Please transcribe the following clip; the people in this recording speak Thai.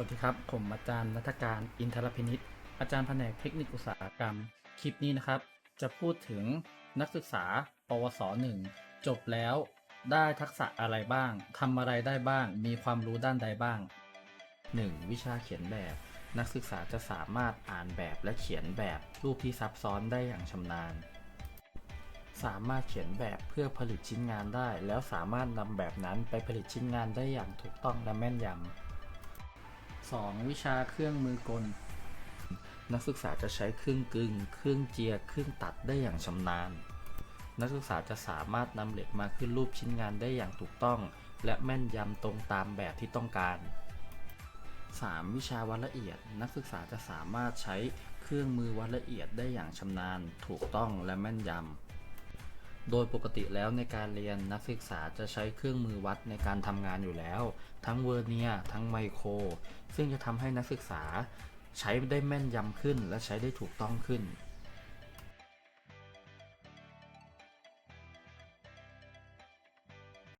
วัสดีครับ ผมอาจารย์นัฐการอินทรพินิษอาจารย์แผนกเทคนิคอุตสาหกรรม คลิปนี้นะครับ จะพูดถึงนักศึกษา ปวส 1 จบแล้ว ได้ทักษะอะไรบ้างทำอะไรได้บ้าง มีความรู้ด้านใดบ้าง 1. วิชาเขียนแบบ นักศึกษาจะสามารถอ่านแบบและเขียนแบบรูปที่ซับซ้อนได้อย่างชำนาญ สามารถเขียนแบบเพื่อผลิตชิ้นงานได้ แล้วสามารถนำแบบนั้นไปผลิตชิ้นงานได้อย่างถูกต้องและแม่นยำ 2. วิชาเครื่องมือกล นักศึกษาจะใช้เครื่องกึงเครื่องเจียเครื่องตัดได้อย่างชำนาญ นักศึกษาจะสามารถนำเหล็กมาขึ้นรูปชิ้นงานได้อย่างถูกต้อง และแม่นยำตรงตามแบบที่ต้องการ 3. วิชาวัดละเอียด นักศึกษาจะสามารถใช้เครื่องมือวัดละเอียดได้อย่างชำนาญ ถูกต้องและแม่นยำ โดยปกติแล้วในการเรียนนักศึกษาจะใช้เครื่องมือวัดในการทำงานอยู่แล้ว ทั้งเวอร์เนียทั้งไมโคร ซึ่งจะทำให้นักศึกษาใช้ได้แม่นยำขึ้นและใช้ได้ถูกต้องขึ้น